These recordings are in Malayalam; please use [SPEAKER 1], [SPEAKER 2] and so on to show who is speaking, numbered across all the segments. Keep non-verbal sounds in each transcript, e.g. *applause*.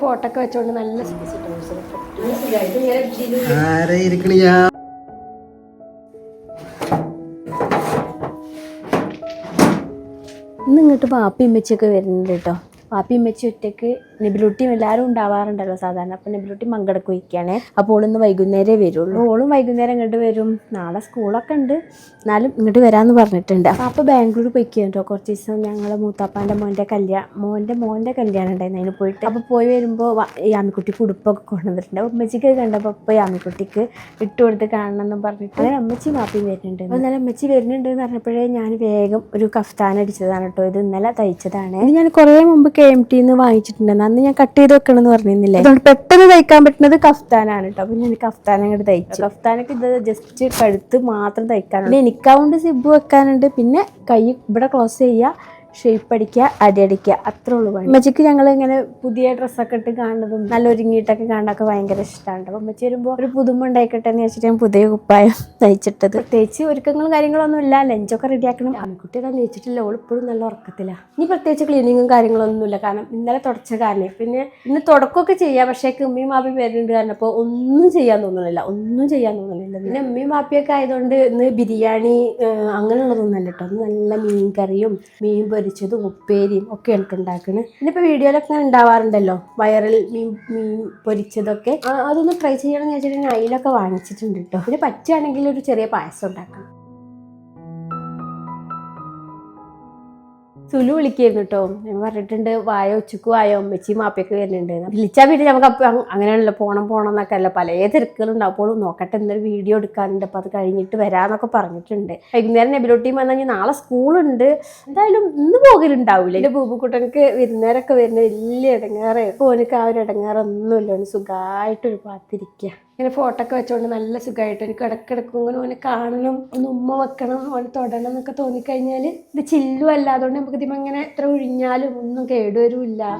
[SPEAKER 1] ഫോട്ടോ ഒക്കെ വെച്ചോണ്ട് നല്ല
[SPEAKER 2] ആരെ ഇരിക്കണിയാ
[SPEAKER 1] ഇന്ന് ഇങ്ങോട്ട് പാപ്പി ഇമ്മച്ചിയൊക്കെ വരുന്നുണ്ട് കേട്ടോ. പാപ്പി വെച്ച് ഒറ്റയ്ക്ക് നെബിലുട്ടിയും എല്ലാവരും ഉണ്ടാവാറുണ്ടല്ലോ സാധാരണ. അപ്പം നെബിലുട്ടി മങ്കടക്ക് വയ്ക്കുകയാണേ അപ്പോൾ ഓളിന്ന് വൈകുന്നേരമേ വരുള്ളൂ. ഓളും വൈകുന്നേരം ഇങ്ങോട്ട് വരും. നാളെ സ്കൂളൊക്കെ ഉണ്ട്. എന്നാലും ഇങ്ങോട്ട് വരാമെന്ന് പറഞ്ഞിട്ടുണ്ട്. അപ്പോൾ അപ്പോൾ ബാംഗ്ലൂർ പോയിക്കുക കേട്ടോ കുറച്ച് ദിവസം ഞങ്ങൾ മൂത്താപ്പാന്റെ മോന്റെ കല്യാണം മോന്റെ മോന്റെ കല്യാണം ഉണ്ടായിരുന്നു. അതിന് പോയിട്ട് അപ്പോൾ പോയി വരുമ്പോൾ യാമിക്കുട്ടിക്ക് ഉടുപ്പൊക്കെ കൊണ്ടുവന്നിട്ടുണ്ട്. അപ്പോൾ അമ്മച്ചിക്ക് കണ്ടപ്പോൾ ഇപ്പോൾ യാമിക്കുട്ടിക്ക് ഇട്ട് കൊടുത്ത് കാണണം എന്ന് പറഞ്ഞിട്ട് അങ്ങനെ അമ്മച്ചി മാപ്പിയും വരുന്നുണ്ട് അപ്പോൾ ഇന്നലെ അമ്മച്ചി വരുന്നുണ്ട് എന്ന് പറഞ്ഞപ്പോഴേ ഞാൻ വേഗം ഒരു കഫ്താൻ അടിച്ചതാണ് കേട്ടോ ഇത് ഇന്നലെ തയ്ച്ചതാണ്. ഞാൻ കുറേ മുമ്പ് കെ എം ടിന്ന് വാങ്ങിച്ചിട്ടുണ്ടായിരുന്നു അന്ന് ഞാൻ കട്ട് ചെയ്ത് വെക്കണം എന്ന് പറഞ്ഞിരുന്നില്ലേ? അതുകൊണ്ട് പെട്ടെന്ന് തയ്ക്കാൻ പറ്റുന്നത് കഫ്താനാണ് കേട്ടോ. പിന്നെ ഞാൻ കഫ്താൻ അങ്ങോട്ട് തയ്ച്ചു. കഫ്താനൊക്കെ ഇത് ജസ്റ്റ് കഴുത്ത് മാത്രം തയ്ക്കാനുണ്ട് പിന്നെ എനിക്കാവുണ്ട് സിബ് വെക്കാനുണ്ട്. പിന്നെ കൈ ഇവിടെ ക്ലോസ് ചെയ്യുക. ഷേപ്പ് അടിക്കുക അടി അടിക്കുക. അത്രേ ഉള്ളൂ പണി. അമ്മച്ചിക്ക് ഞങ്ങൾ ഇങ്ങനെ പുതിയ ഡ്രസ്സൊക്കെ ഇട്ട് കാണുന്നതും നല്ല ഒരുങ്ങിയിട്ടൊക്കെ കാണാനൊക്കെ ഭയങ്കര ഇഷ്ടമാണ് അപ്പോൾ അമ്മച്ചി വരുമ്പോൾ ഒരു പുതുമ ഉണ്ടായിക്കട്ടെ എന്ന് വെച്ചിട്ട് ഞാൻ പുതിയ കുപ്പായം *laughs* തയ്ച്ചിട്ടത്. പ്രത്യേകിച്ച് ഒരുക്കങ്ങളും കാര്യങ്ങളൊന്നും ഇല്ല. ലഞ്ചൊക്കെ റെഡിയാക്കണം ആൺകുട്ടിയുടെ ഇതാ തയ്ച്ചിട്ടില്ല. ഓൾ ഇപ്പോഴും നല്ല ഉറക്കത്തില്ല ഇനി പ്രത്യേകിച്ച് ക്ലീനിങ്ങും കാര്യങ്ങളൊന്നും ഇല്ല. കാരണം ഇന്നലെ തുടച്ച കാരണം. പിന്നെ ഇന്ന് തുടക്കമൊക്കെ ചെയ്യാം. പക്ഷേ ഉമ്മയും മാപ്പി വരുന്നുണ്ട് കാരണം അപ്പോൾ ഒന്നും ചെയ്യാൻ തോന്നുന്നില്ല. ഒന്നും ചെയ്യാൻ തോന്നുന്നില്ല. പിന്നെ ഉമ്മയും മാപ്പിയൊക്കെ ആയതുകൊണ്ട് ഇന്ന് ബിരിയാണി അങ്ങനെയുള്ളതൊന്നും അല്ല കേട്ടോ നല്ല മീൻ കറിയും മീൻ പൊരിച്ചതും ഉപ്പേരിയും ഒക്കെ എനിക്ക് ഉണ്ടാക്കുന്നത് ഇന്നിപ്പോൾ വീഡിയോയിലൊക്കെ ഉണ്ടാവാറുണ്ടല്ലോ. വയറിൽ മീൻ മീൻ പൊരിച്ചതൊക്കെ. അതൊന്ന് ട്രൈ ചെയ്യണമെന്ന് വെച്ചിട്ടുണ്ടെങ്കിൽ അയിലൊക്കെ വാങ്ങിച്ചിട്ടുണ്ട് കേട്ടോ പിന്നെ പറ്റുകയാണെങ്കിൽ ഒരു ചെറിയ പായസം ഉണ്ടാക്കണം സുലു വിളിക്കായിരുന്നു കേട്ടോ. ഞാൻ പറഞ്ഞിട്ടുണ്ട് വായ ഉച്ചയ്ക്ക് വായ അമ്മച്ചി മാപ്പയൊക്കെ വരുന്നുണ്ട്. വിളിച്ചാൽ പിന്നെ നമുക്ക് അപ്പം അങ്ങനെയാണല്ലോ പോണം പോണം എന്നൊക്കെ അല്ല? പല തിരക്കുകളുണ്ടാവും അപ്പോൾ നോക്കട്ടെ എന്തൊരു വീഡിയോ എടുക്കാനുണ്ട്. അപ്പോൾ അത് കഴിഞ്ഞിട്ട് വരാമെന്നൊക്കെ പറഞ്ഞിട്ടുണ്ട്. വൈകുന്നേരം നെബിലോട്ടിയും വന്നു കഴിഞ്ഞാൽ നാളെ സ്കൂളുണ്ട്. എന്തായാലും ഇന്ന് പോകലുണ്ടാവില്ല എന്റെ ബൂബുക്കുട്ടനക്ക് വിരുന്നേരൊക്കെ വരുന്ന വലിയ ഇടങ്ങാറ്. ഓനക്ക് ആ ഒരു ഇടങ്ങാറൊന്നുമില്ല ഓന് സുഖമായിട്ടൊരു പാത്തിരിക്കുക ഇങ്ങനെ ഫോട്ടോ ഒക്കെ വെച്ചോണ്ട് നല്ല സുഖമായിട്ട് എനിക്ക് ഇടക്കിടക്കും ഇങ്ങനെ ഓനെ കാണണം ഒന്ന് ഉമ്മ വെക്കണം ഓനെ തൊടണം എന്നൊക്കെ തോന്നിക്കഴിഞ്ഞാൽ ഇത് ചില്ലു അല്ലാതുകൊണ്ട് നമുക്ക് ഇതിമ ഇങ്ങനെ എത്ര ഒഴിഞ്ഞാലും ഒന്നും കേടുവരുമില്ല *laughs*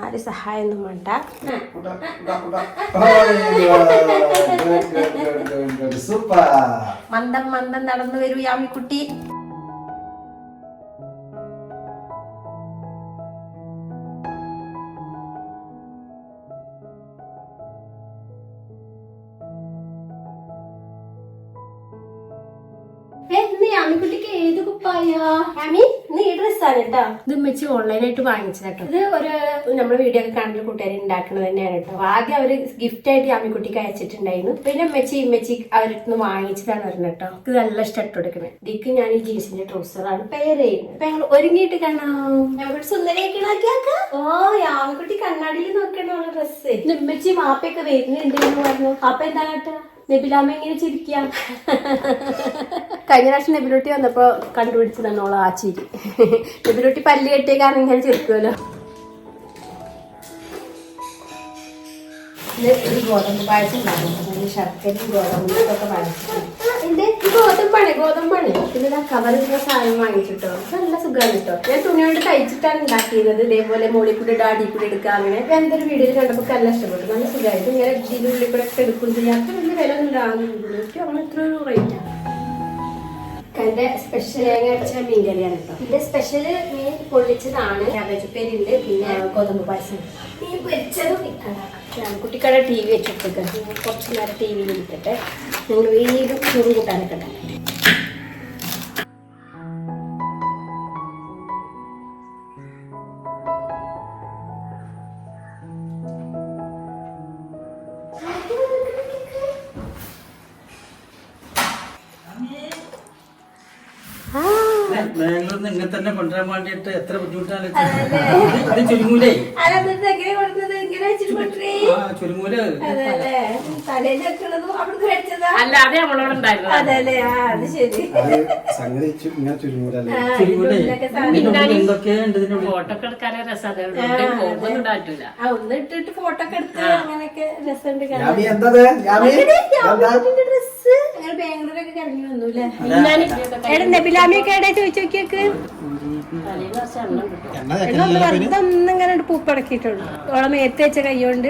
[SPEAKER 1] ആര് സഹായം ഒന്നും വേണ്ട. മന്ദം മന്ദം നടന്നു വരൂ യാമിക്കുട്ടി ഇത് ഓൺലൈനായിട്ട് വാങ്ങിച്ചതാട്ടോ ഇത് ഒരു നമ്മുടെ വീഡിയോ ഒക്കെ കണ്ടിട്ട് കൂട്ടുകാർ ഉണ്ടാക്കുന്നത് തന്നെയാണ് കേട്ടോ ആദ്യം അവർ ഗിഫ്റ്റ് ആയിട്ട് അമ്മിക്കുട്ടിക്ക് അയച്ചിട്ടുണ്ടായിരുന്നു. പിന്നെ മെച്ചി ഇമ്മച്ചി അവരുടെ വാങ്ങിച്ചതാണ് പറഞ്ഞത് കേട്ടോ ഇത് നല്ല ഇഷ്ടം കൊടുക്കുന്നത് ഇതിക്ക് ഞാൻ ഈ ജീൻസിന്റെ ട്രൗസറാണ് പെയർ ചെയ്യുന്നത്. അപ്പൊ ഞങ്ങൾ ഒരുങ്ങിയിട്ട് കാണാം. ഞങ്ങൾ സുന്ദരിയാക്കിയാക്ക ഓ യാമിക്കുട്ടി കണ്ണാടിയിൽ നോക്കണ ഡ്രസ്സ് ഇമ്മച്ചി മാപ്പയൊക്കെ വരുന്നുണ്ട് എന്ന് പറഞ്ഞു. അപ്പൊ എന്താണ് കേട്ടോ നബിലാമ്മ ഇങ്ങനെ ചിരിക്കാം? കഴിഞ്ഞ പ്രാവശ്യം നബിലോട്ടി വന്നപ്പോ കണ്ടുപിടിച്ചതാണ് തന്നോളാം ആ ചിരി. നബിലോട്ടി പല്ല് കെട്ടിയ കാരണം ഇങ്ങനെ ചിരിക്കുമല്ലോ. ഒരു ഗോതമ്പ് പായസം ഉണ്ടാകും ശർക്കരയും ഗോതമ്പും ഒക്കെ വാങ്ങിച്ചിട്ടുണ്ട് എന്റെ ഇത് ഗോതമ്പാണ് ഗോതമ്പാണ്. പിന്നെ ഞാൻ കവറിന്റെ സാധനം വാങ്ങിച്ചിട്ടോ. നല്ല സുഖമാണ് കേട്ടോ ഞാൻ തുണി കൊണ്ട് തയ്ച്ചിട്ടാണ് ഉണ്ടാക്കിയിരുന്നത്. ഇതേപോലെ മോളി കൂടെ ഡാഡി കൂടെ എടുക്കുക അങ്ങനെ. ഞാൻ എന്തൊരു വീഡിയോയിൽ കണ്ടപ്പോൾ നല്ല ഇഷ്ടപ്പെട്ടു. നല്ല സുഖമായിട്ട് ഇങ്ങനെ ഉള്ളി കൂടെ ഒക്കെ എടുക്കും ചെയ്യാം. അത്ര വലിയ വില ഒന്നും ഉണ്ടാകുന്നില്ല അങ്ങനെ എത്ര റേറ്റാണ് എന്റെ സ്പെഷ്യൽ തേങ്ങ അരച്ച മീൻ കറിയാണ് കേട്ടോ എന്റെ സ്പെഷ്യൽ മീൻ പൊള്ളിച്ചതാണ്. ഉണ്ട് പിന്നെ ഗോതമ്പ് പായസം. മീൻ പൊരിച്ചതും ഇട്ടുണ്ടാക്കാം കുട്ടിക്കട ടി വി വെച്ചിട്ടൊക്കെ കുറച്ച് നേരം ടി വിയിൽ വിളിക്കട്ടെ ഞങ്ങൾ വീണ്ടും ചോറ് കൂട്ടാനൊക്കെ ഉണ്ടാക്കി
[SPEAKER 3] ബാംഗ്ലൂരിൽ നിന്ന് ഇങ്ങനെ തന്നെ കൊണ്ടുവരാൻ വേണ്ടിയിട്ട് എത്ര ബുദ്ധിമുട്ടാണ് ചുരുങ്ങൂലേ?
[SPEAKER 4] നമ്മളോട് ഉണ്ടായിരുന്നു
[SPEAKER 1] ആ അത്
[SPEAKER 4] ഫോട്ടോ ഒക്കെ എടുക്കാനേ രസമാണ് ഉണ്ടായിട്ടില്ല
[SPEAKER 1] ആ ഒന്ന് ഇട്ടിട്ട് ഫോട്ടോ ഒക്കെ എടുത്ത് അങ്ങനെയൊക്കെ രസമുണ്ട് ഡ്രസ് ബാംഗ്ലൂരൊക്കെ കറങ്ങി വന്നു അല്ലേ? നബിലാമിയൊക്കെ ചോദിച്ചു നോക്കിയൊക്കെ? ഇങ്ങനെ പൂപ്പടക്കിട്ടുള്ളൂ ഓളെ മേത്ത് വെച്ച കൈകൊണ്ട്.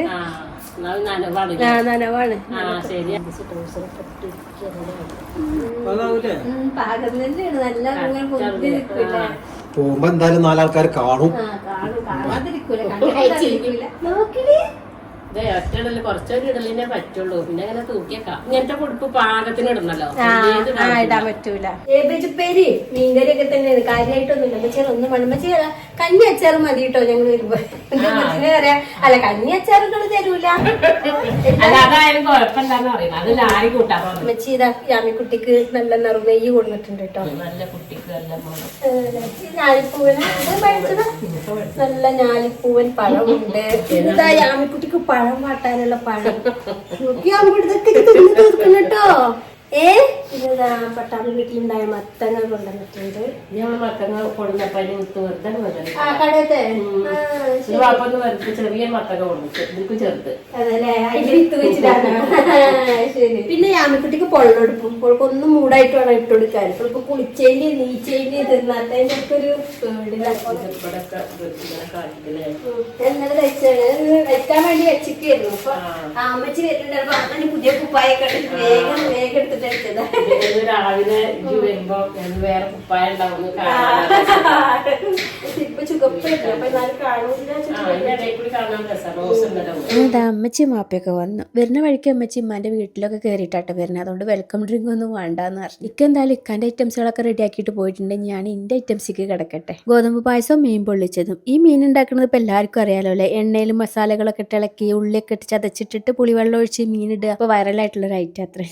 [SPEAKER 4] നനവാണ്
[SPEAKER 1] പാകം തന്നെയാണ് നല്ല
[SPEAKER 2] പോകുമ്പോ എന്തായാലും നാലാൾക്കാർ കാണും.
[SPEAKER 1] ആ കാണും. കാണാതിരിക്കൂല.
[SPEAKER 4] ഇതേ ഒറ്റയിടൽ കുറച്ചൊരു ഇടലിനെ പറ്റുള്ളൂ. പിന്നെ അങ്ങനെ തൂക്കിയേക്കാം. ഇങ്ങനത്തെ കുടുപ്പ് പാകത്തിന് ഇടുന്നല്ലോ
[SPEAKER 1] ആ
[SPEAKER 4] ഏത്
[SPEAKER 1] ആ, ഇടാൻ പറ്റൂല. മീൻകറി ഒക്കെ തന്നെയാണ്. കാര്യമായിട്ടൊന്നുമില്ല പക്ഷേ ഒന്ന് കഞ്ഞി അച്ചാർ മതി കേട്ടോ ഞങ്ങൾ വരുമ്പോ. പറയാ? അല്ല കഞ്ഞി അച്ചാറുകൾ തരൂല.
[SPEAKER 4] അതായാലും കുഴപ്പമില്ലാന്ന് പറയുന്നത് അത്
[SPEAKER 1] മച്ചി ഇതാ യാമിക്കുട്ടിക്ക് നല്ല നെറുനെയ്യ് കൊടുത്തിട്ടുണ്ട് കേട്ടോ
[SPEAKER 4] നല്ല കുട്ടിക്ക്
[SPEAKER 1] മേടിച്ചതാ? നല്ല ഞാലിപ്പൂവൻ പഴമുണ്ട്. ഇതാ യാമിക്കുട്ടിക്ക് പഴം വാട്ടാനുള്ള പഴം. നോക്കി തിന്ന് തീർക്കണം കേട്ടോ പട്ടാമ്പി വീട്ടിലുണ്ടായ മത്തങ്ങ കൊണ്ടുവന്നിട്ടുണ്ട്.
[SPEAKER 4] ഞങ്ങൾ മത്തങ്ങ കൊടുന്നപ്പോ അതിന് വിത്ത് വെറുതെ വാപ്പൊന്ന് വെറുതെ ചെറിയ മത്തങ്ങ കൊണ്ടുവച്ചു ഇതിക്ക് ചെറുത്.
[SPEAKER 1] പിന്നെ യാമിക്കുട്ടിക്ക് പൊള്ളെടുപ്പും പൊൾക്കൊന്നും മൂടായിട്ട് വേണം ഇട്ട് കൊടുക്കാൻ. ഇപ്പൊ കുളിച്ചേന്റെ നീച്ചേന്റെ തിന്നാത്തതിന്റെ ഒക്കെ ഒരു പേടിയില്ല
[SPEAKER 4] വെച്ചാണ്. വെക്കാൻ
[SPEAKER 1] എന്നലെ വേണ്ടി വെച്ചിട്ടായിരുന്നു അപ്പൊ അമ്മച്ചി വരുന്നുണ്ടായിരുന്നു പുതിയ കുപ്പായൊക്കെ വേഗം വേഗം
[SPEAKER 4] ഇത് രാവിലെ ഇജ്ജ് വരുമ്പോ വേറെ കുപ്പായ ഉണ്ടാവും റോസ്
[SPEAKER 1] അമ്മച്ചി മാപ്പിയൊക്കെ വന്നു. വരുന്ന വഴിക്ക് അമ്മച്ചി ഇമ്മാന്റെ വീട്ടിലൊക്കെ കയറിയിട്ടാട്ടെ വരുന്നത് അതുകൊണ്ട് വെൽക്കം ഡ്രിങ്ക് ഒന്നും വേണ്ടാന്ന് പറഞ്ഞു. ഇക്ക എന്തായാലും ഇക്കാന്റെ ഐറ്റംസുകളൊക്കെ റെഡി ആക്കിയിട്ട് പോയിട്ടുണ്ടെങ്കിൽ ഞാൻ ഇന്റെ ഐറ്റംസിക്ക് കിടക്കട്ടെ. ഗോതമ്പ് പായസവും മീൻ പൊള്ളിച്ചതും. ഈ മീൻ ഉണ്ടാക്കുന്നത് ഇപ്പൊ എല്ലാവർക്കും അറിയാലോ അല്ലെ? എണ്ണയിലും മസാലകളൊക്കെ ഇട്ട് ഇളക്കി ഉള്ളിയൊക്കെ ഇട്ട് ചതച്ചിട്ടിട്ട് പുളിവെള്ളം ഒഴിച്ച് മീൻ ഇടുക. അപ്പൊ വൈറലായിട്ടുള്ള ഒരു ഐറ്റം അത്രേ.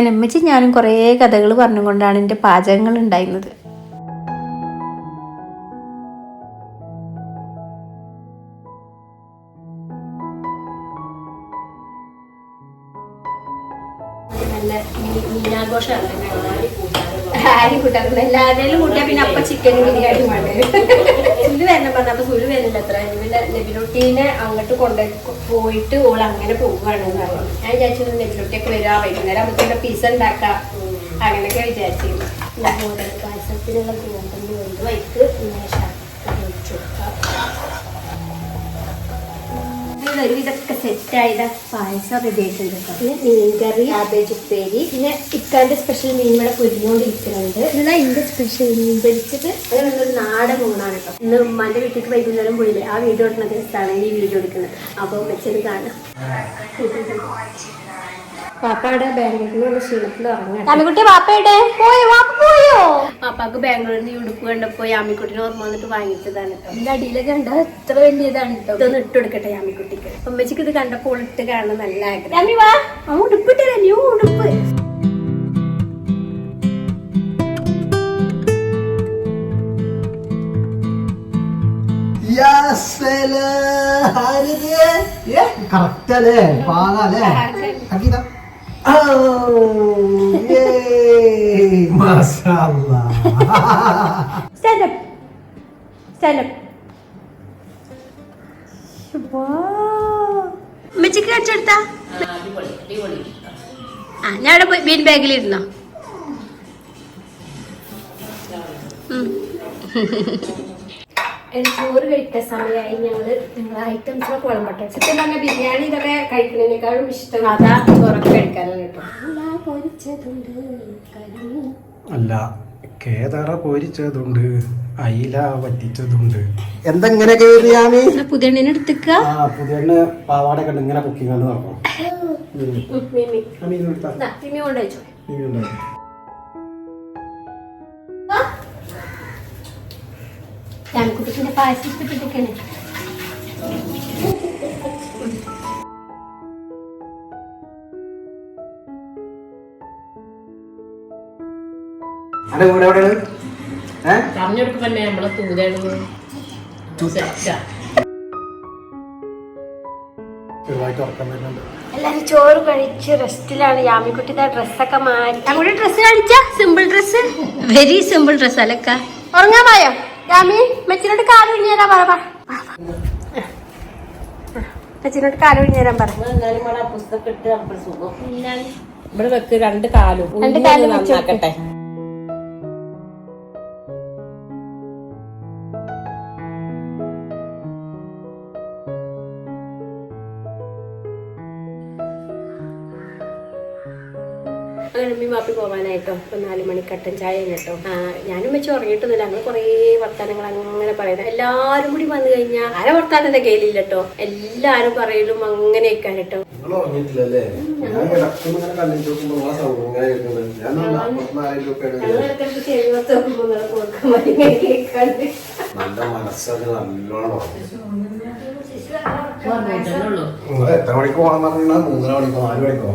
[SPEAKER 1] അതിനമ്മച്ചി ഞാനും കുറേ കഥകൾ പറഞ്ഞുകൊണ്ടാണ് എന്റെ പാചകങ്ങൾ ഉണ്ടായിരുന്നത്. ആരും കൂട്ടാറില്ല എല്ലാവരും കൂട്ടിയാൽ പിന്നെ അപ്പ ചിക്കൻ ബിരിയാണി വേണ്ടത് സുലു വരണം പറഞ്ഞപ്പോ സുരു വരുന്നില്ല അത്ര. പിന്നെ നെബിലൊട്ടീനെ അങ്ങോട്ട് കൊണ്ട പോയിട്ട് ഓൾ അങ്ങനെ പറഞ്ഞു. ഞാൻ വിചാരിച്ചു നെബിലൊട്ടിയൊക്കെ വരാ. വൈകുന്നേരം ആകുമ്പോഴത്തേക്ക് പിസ ഉണ്ടാക്കാം. അങ്ങനെയൊക്കെ വിചാരിച്ചിരുന്നു. പായസത്തിനുള്ള ഗോതമ്പ് കൊണ്ട് വൈക്ക് ഇങ്ങനെ ശർക്കര ഒഴിച്ച് കൊടുക്കാം ഒരു ഇതൊക്കെ സെറ്റായത് പായസം റെഡി ആയിട്ടുണ്ട് കേട്ടോ. പിന്നെ മീൻകറി കാബേജ് ഉപ്പേരി പിന്നെ ഇക്കാന്റെ സ്പെഷ്യൽ മീൻ ഇവിടെ പൊരിഞ്ഞോണ്ടിരിക്കുന്നുണ്ട്. ഇതാ ഇതിന്റെ സ്പെഷ്യൽ മീൻ പൊരിച്ചത്. അങ്ങനെ ഒരു നാടൻ ഊണാണ് കേട്ടോ ഇന്ന് ഉമ്മാന്റെ വീട്ടിൽ വൈകുന്നേരം പോയില്ലേ? ആ വീട് എടുക്കുന്ന ദിവസമാണ് ഈ വീഡിയോ എടുക്കുന്നത്. അപ്പോൾ വെച്ചത് കാണാം. പാപ്പയുടെ ബാംഗ്ലൂരിലുള്ള ക്ഷീണത്തിൽ ഉറങ്ങാം. കുട്ടി പാപ്പയുടെ പോയി വാപ്പ പാപ്പാക്ക് ബാംഗ്ലൂരിൽ നിന്ന് ഉടുപ്പ് കണ്ടപ്പോ യാമിക്കുട്ടിനെ ഓർമ്മ വന്നിട്ട് വാങ്ങിച്ചതാണ് എന്റെ ഇതിന്റെ അടിയിലൊക്കെ കണ്ട എത്ര വലിയതാണ് ഇതൊന്ന് ഇട്ട് കൊടുക്കട്ടെ യാമിക്കുട്ടിക്ക്. അമ്മച്ചിക്ക് ഇത് കണ്ടപ്പോൾ ഇട്ട് കാണാൻ നല്ല ആഗ്രഹം. വാ. ആ ന്യൂ ഉടുപ്പ്.
[SPEAKER 2] കറക്റ്റ് അല്ലേ? പാകല്ലേ
[SPEAKER 1] സ്റ്റാൻഡ് അപ്പ് സ്റ്റാൻഡ് up. അമ്മച്ചിക്ക് കാണിച്ചെടുത്താ
[SPEAKER 4] അടിപൊളി അടിപൊളി
[SPEAKER 1] ആ ഞാൻ അവിടെ പോയി ബീൻ ബാഗിലിരുന്നോ ചോറ് കഴിക്കാൻ സമയമായി ഞങ്ങൾ ഞങ്ങളെ ഐറ്റംസൊക്കെ വിളമ്പട്ടെ. സത്യം പറഞ്ഞ ബിരിയാണി ഇതൊക്കെ കഴിക്കുന്നതിനേക്കാളും ഇഷ്ടം. അതാ ചോറൊക്കെ കഴിക്കാനാണ് കേട്ടോ.
[SPEAKER 2] അല്ല കേതറ പൊരിച്ചതുണ്ട്. അയില വറ്റിച്ചതുണ്ട്. എന്തെങ്ങനെ
[SPEAKER 1] പുതിയണ്ണിനെ എടുത്തേക്ക?
[SPEAKER 2] പാവാട കണ്ട് ഇങ്ങനെ കുക്കിംഗ് കണ്ട് നടക്കണം
[SPEAKER 1] മിമി ഞാൻകുട്ടിന്റെ പായസം
[SPEAKER 2] എവിടെയാണ്?
[SPEAKER 4] നമ്മളെ
[SPEAKER 2] വരുന്നുണ്ട്.
[SPEAKER 1] എല്ലാരും ചോറ് കഴിച്ച് റെസ്റ്റിലാണ് യാമിക്കുട്ടിന്റെ ഡ്രസ്സൊക്കെ മാറ്റി. അങ്ങോട്ട് ഡ്രസ്സ് കാണിച്ച? Simple dress very simple dress അല്ലക്ക ഉറങ്ങാൻ പോയോ? യാമി മെച്ചിനോട് കാൽ ഒഴിഞ്ഞേരാൻ പറ മെച്ചിനോട് കാൽ ഒഴിഞ്ഞേരാൻ പറ.
[SPEAKER 4] എന്നാലും ഇവിടെ വെക്ക് രണ്ട് കാലും. നന്നാക്കട്ടെ.
[SPEAKER 1] അങ്ങനെ മാപ്പി വാപ്പി പോവാനായിട്ടോ? ഇപ്പൊ നാല് മണി കട്ടൻ ചായ കേട്ടോ ഞാനും വെച്ച് ഉറങ്ങിയിട്ടൊന്നുമില്ല. അങ്ങനെ കുറേ വർത്താനങ്ങൾ അങ്ങനെ പറയുന്നത്. എല്ലാവരും കൂടി വന്നു കഴിഞ്ഞാൽ ആരെ വർത്താനത്തെ കയ്യിലില്ല കേട്ടോ. എല്ലാരും പറയലും അങ്ങനെ കേട്ടോ.
[SPEAKER 2] ഞാൻ നാല് നല്ല മനസ്സൊക്കെ നല്ലോണം എത്ര മണിക്ക് പോകണം പറഞ്ഞാൽ മൂന്നര മണിക്കോ നാല് മണിക്കോ?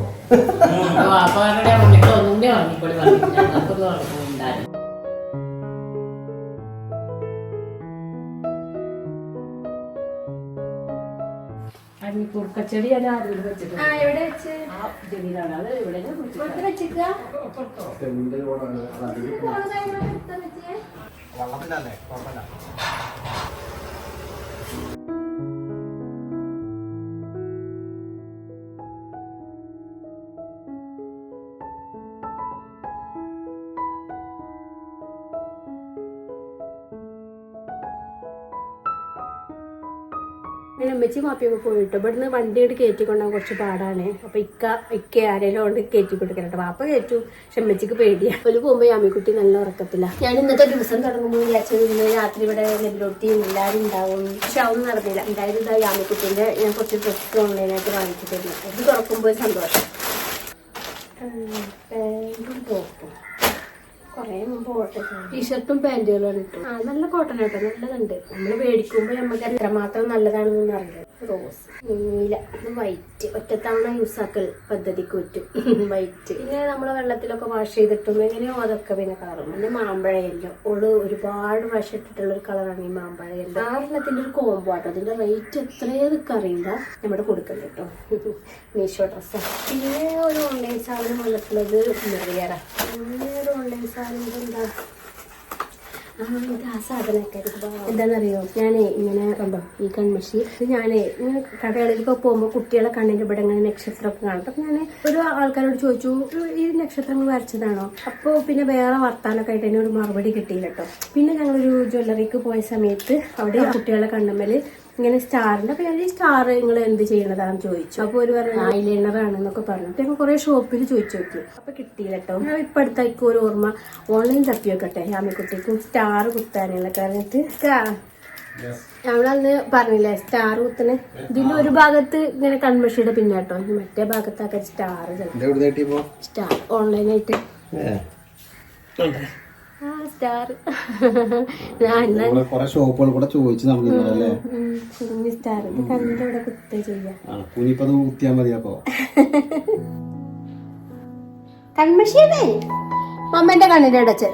[SPEAKER 4] കുറുക്കച്ചെടി ഞാൻ ആരും വെച്ചിട്ടുണ്ട്? അത് ഇവിടെ
[SPEAKER 2] തെങ്ങിന്റെ
[SPEAKER 1] അങ്ങനെ അമ്മച്ചി മാപ്പിയൊക്കെ പോയിട്ട് ഇവിടുന്ന് വണ്ടിയോട് കയറ്റി കൊണ്ടാൽ കുറച്ച് പാടാണ്. അപ്പൊ ഇക്ക ഇക്ക ആരെങ്കിലും കൊണ്ട് കയറ്റി കൊടുക്കട്ടെ വാപ്പ കയറ്റു പക്ഷെ അമ്മച്ചിക്ക് പേടിയാ. ഒരു പോകുമ്പോ അമ്മിക്കുട്ടി നല്ല ഉറക്കത്തില്ല ഞാൻ ഇന്നത്തെ ദിവസം തുടങ്ങുമ്പോൾ വിചാരിച്ചത് ഇന്ന് രാത്രി ഇവിടെ നെല്ലോട്ടിയും എല്ലാവരും ഉണ്ടാവും. പക്ഷെ അതൊന്നും നടന്നില്ല. എന്തായാലും ഇതാ യാമിക്കുട്ടിന്റെ ഞാൻ കുറച്ച് ഡ്രസ്സ് ഓൺലൈനായിട്ട് വാങ്ങിച്ചിട്ടില്ല അത് തുറക്കുമ്പോൾ സന്തോഷം. ടോപ്പും ടീഷർട്ടും പാന്റുകളാണ് ഇട്ടു ആ നല്ല കോട്ടൺ കേട്ടോ നല്ലതുണ്ട്. നമ്മൾ മേടിക്കുമ്പോൾ നമുക്ക് എത്രമാത്രം നല്ലതാണെന്ന് അറിയാം റോസ് നീല. വൈറ്റ് ഒറ്റത്തവണ യൂസ് ആക്കൽ പദ്ധതിക്ക് പറ്റും. *laughs* വൈറ്റ് പിന്നെ നമ്മൾ വെള്ളത്തിലൊക്കെ വാഷ് ചെയ്തിട്ടും എങ്ങനെയോ അതൊക്കെ പിന്നെ കളറും പിന്നെ മാമ്പഴയല്ലോ. ഓൾ ഒരുപാട് വാഷ് ഇട്ടിട്ടുള്ള ഒരു കളറാണ് ഈ മാമ്പഴയല്ലോ. ആറെണ്ണത്തിന്റെ ഒരു കോമ്പോ ആട്ടോ. അതിന്റെ റേറ്റ് എത്രയൊക്കെ അറിയില്ല. നമ്മുടെ കൊടുക്കണ്ട കേട്ടോ. *laughs* മീഷോ ഡ്രസ്സ് പിന്നെ ഒരു ഓൺലൈൻ സാധനം വന്നിട്ടുള്ളത് മെറിയറ ഒരു ഓൺലൈൻ സാധനം എന്താണെന്നറിയോ? ഞാനേ ഇങ്ങനെ കണ്ടോ? ഈ കൺമഷി. ഇത് ഞാനേ ഇങ്ങനെ കടകളിലൊക്കെ പോകുമ്പോൾ കുട്ടികളെ കണ്ണിന്റെ ഇവിടെ ഇങ്ങനെ നക്ഷത്രമൊക്കെ കാണും. അപ്പൊ ഞാൻ ഒരു ആൾക്കാരോട് ചോദിച്ചു ഈ നക്ഷത്രങ്ങൾ വരച്ചതാണോ? അപ്പോൾ പിന്നെ വേറെ വർത്താനൊക്കെ ആയിട്ട് ഒരു മറുപടി കിട്ടിയില്ല കേട്ടോ പിന്നെ ഞങ്ങളൊരു ജ്വല്ലറിക്ക് പോയ സമയത്ത് അവിടെ കുട്ടികളെ കണ്ണമ്മൽ ഇങ്ങനെ സ്റ്റാറിന്റെ അപ്പൊ ഞാൻ സ്റ്റാർ നിങ്ങൾ എന്ത് ചെയ്യണതാന്ന് ചോദിച്ചു. അപ്പൊ ഒരു പറഞ്ഞു ആണ് എന്നൊക്കെ പറഞ്ഞു. അപ്പൊ ഞങ്ങൾ കുറെ ഷോപ്പിൽ ചോദിച്ചു നോക്കി. അപ്പൊ കിട്ടിയില്ല കേട്ടോ ഞാൻ ഇപ്പൊ അടുത്തേക്ക് ഒരു ഓർമ്മ ഓൺലൈൻ തപ്പി വെക്കട്ടെ യാമിക്കുട്ടിക്കും സ്റ്റാർ കുത്താനുള്ള കാരണത്ത് നമ്മളന്ന് പറഞ്ഞില്ലേ സ്റ്റാർ കുത്തണ? ഇതിന്റെ ഒരു ഭാഗത്ത് ഇങ്ങനെ കൺമഷിയുടെ പിന്നാട്ടോ മറ്റേ ഭാഗത്താക്കാൻ സ്റ്റാർ സ്റ്റാർ ഓൺലൈനായിട്ട് സ്റ്റാർ
[SPEAKER 2] കൊറേ ഷോപ്പുകൾ കൂടെ ചോദിച്ചു നമ്മൾ ഇന്നലെ അല്ലേ?
[SPEAKER 1] സ്റ്റാർ ഇത് കണ്ണിന്റെ ഇവിടെ കുത്ത ചെയ്യാം.
[SPEAKER 2] ആ കുഞ്ഞിപ്പത് കുത്തിയാ മതി അപ്പൊ.
[SPEAKER 1] കൺമഷിയതേ മമ്മന്റെ കണ്ണിന്റെ അടച്ച്